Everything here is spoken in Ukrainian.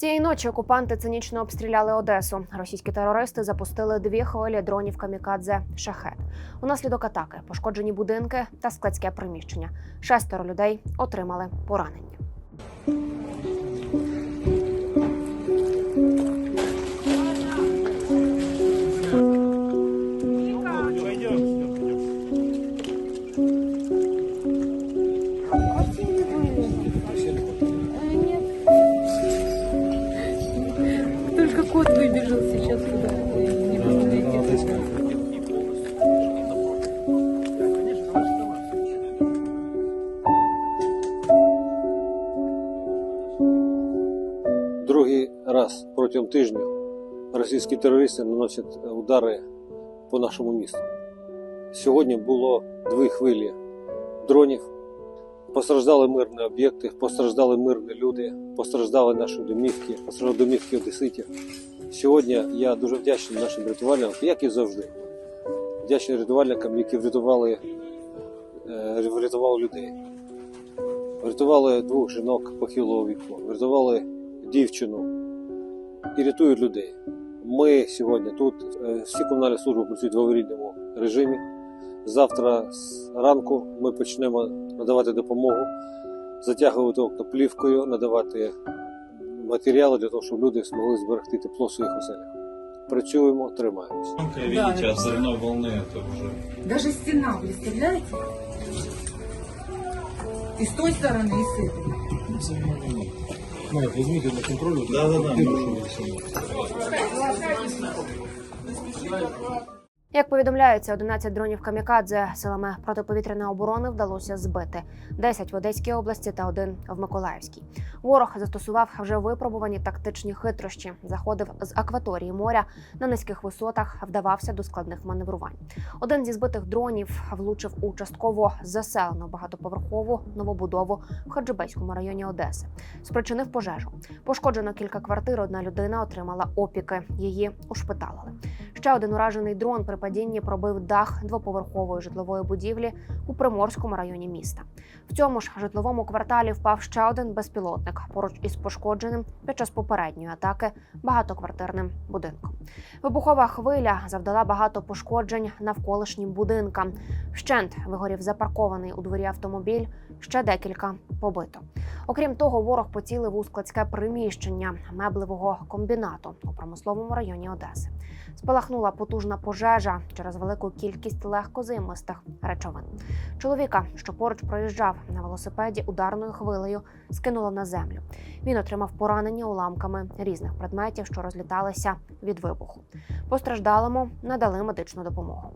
Цієї ночі окупанти цинічно обстріляли Одесу. Російські терористи запустили дві хвилі дронів камікадзе шахет. Унаслідок атаки пошкоджені будинки та складське приміщення. Шестеро людей отримали поранення. Только кот выбежал сейчас туда. Не посмотрите. Другий раз протягом тижня російські терористи наносять удари по нашому місту. Сьогодні було дві хвилі дронів. Постраждали мирні об'єкти, постраждали мирні люди, постраждали наші домівки, постраждали домівки одеситів. Сьогодні я дуже вдячний нашим рятувальникам, як і завжди. Вдячний рятувальникам, які врятували, е, врятували людей. Врятували двох жінок похилого віку, врятували дівчину і рятують людей. Ми сьогодні тут, е, всі комунальні служби працюють в аварійному режимі. Завтра з ранку ми почнемо надавати допомогу, затягувати окна плівкою, надавати матеріали для того, щоб люди змогли зберегти тепло в своїх оселях. Працюємо, тримаємося. Тонкая, видите, от взрывной волны это уже. Даже стена, представляете? И с той стороны, и с этой. Марк, возьмите на контроль. Да, да, да. Як повідомляється, 11 дронів камікадзе силами протиповітряної оборони вдалося збити 10 в Одеській області та один в Миколаївській. Ворог застосував вже випробувані тактичні хитрощі, заходив з акваторії моря на низьких висотах, вдавався до складних маневрувань. Один зі збитих дронів влучив у частково заселену багатоповерхову новобудову в Хаджибейському районі Одеси. Спричинив пожежу. Пошкоджено кілька квартир. Одна людина отримала опіки. Її ушпиталили. Ще один уражений дрон при падінні пробив дах двоповерхової житлової будівлі у Приморському районі міста. В цьому ж житловому кварталі впав ще один безпілотник поруч із пошкодженим під час попередньої атаки багатоквартирним будинком. Вибухова хвиля завдала багато пошкоджень навколишнім будинкам. Вщент вигорів запаркований у дворі автомобіль, ще декілька побито. Окрім того, ворог поцілив у складське приміщення меблевого комбінату у промисловому районі Одеси. Спалахнула потужна пожежа через велику кількість легкозаймистих речовин. Чоловіка, що поруч проїжджав на велосипеді ударною хвилею, скинуло на землю. Він отримав поранення уламками різних предметів, що розліталися від вибуху. Постраждалому надали медичну допомогу.